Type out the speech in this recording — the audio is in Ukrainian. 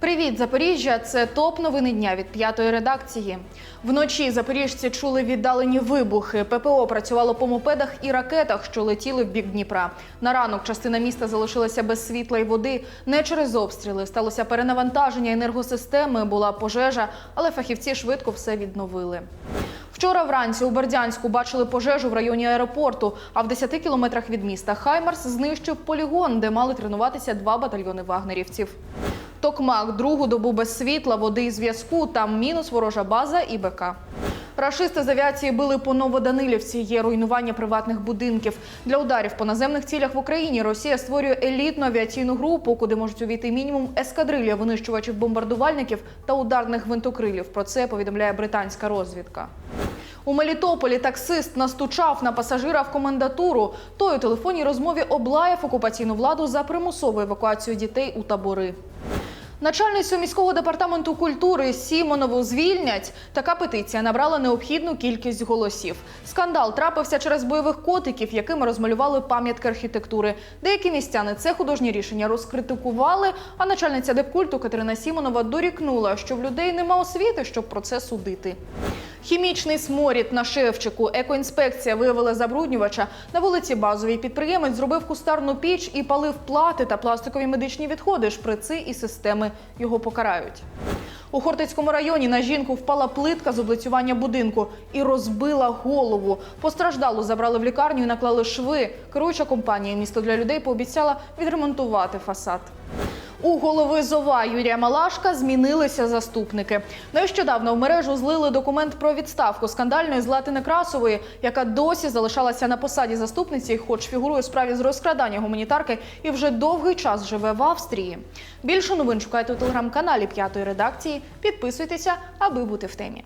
Привіт, Запоріжжя! Це топ новини дня від п'ятої редакції. Вночі запоріжці чули віддалені вибухи. ППО працювало по мопедах і ракетах, що летіли в бік Дніпра. На ранок частина міста залишилася без світла й води. Не через обстріли сталося перенавантаження енергосистеми, була пожежа, але фахівці швидко все відновили. Вчора вранці у Бердянську бачили пожежу в районі аеропорту, а в 10 кілометрах від міста Хаймарс знищив полігон, де мали тренуватися два батальйони вагнерівців. Токмак другу добу без світла, води і зв'язку. Там мінус ворожа база і БК. Рашисти з авіації били по Новоданилівці. Є руйнування приватних будинків. Для ударів по наземних цілях в Україні Росія створює елітну авіаційну групу, куди можуть увійти мінімум ескадрилля винищувачів бомбардувальників та ударних гвинтокрилів. Про це повідомляє британська розвідка. У Мелітополі таксист настучав на пасажира в комендатуру. Той у телефонній розмові облаяв окупаційну владу за примусову евакуацію дітей у табори. Начальницю міського департаменту культури Сімонову звільнять. Така петиція набрала необхідну кількість голосів. Скандал трапився через бойових котиків, якими розмалювали пам'ятки архітектури. Деякі містяни це художнє рішення розкритикували. А начальниця депкульту Катерина Сімонова дорікнула, що в людей нема освіти, щоб про це судити. Хімічний сморід на шевчику. Екоінспекція виявила забруднювача. На вулиці Базовій підприємець зробив кустарну піч і палив плати та пластикові медичні відходи, шприци і системи. Його покарають. У Хортицькому районі на жінку впала плитка з облицювання будинку і розбила голову. Постраждалу забрали в лікарню і наклали шви. Керуюча компанія місто для людей пообіцяла відремонтувати фасад. У голови Зова Юрія Малашка змінилися заступники. Нещодавно в мережу злили документ про відставку скандальної Злати Некрасової, яка досі залишалася на посаді заступниці, хоч фігурує у справі з розкрадання гуманітарки і вже довгий час живе в Австрії. Більше новин шукайте у телеграм-каналі п'ятої редакції. Підписуйтеся, аби бути в темі.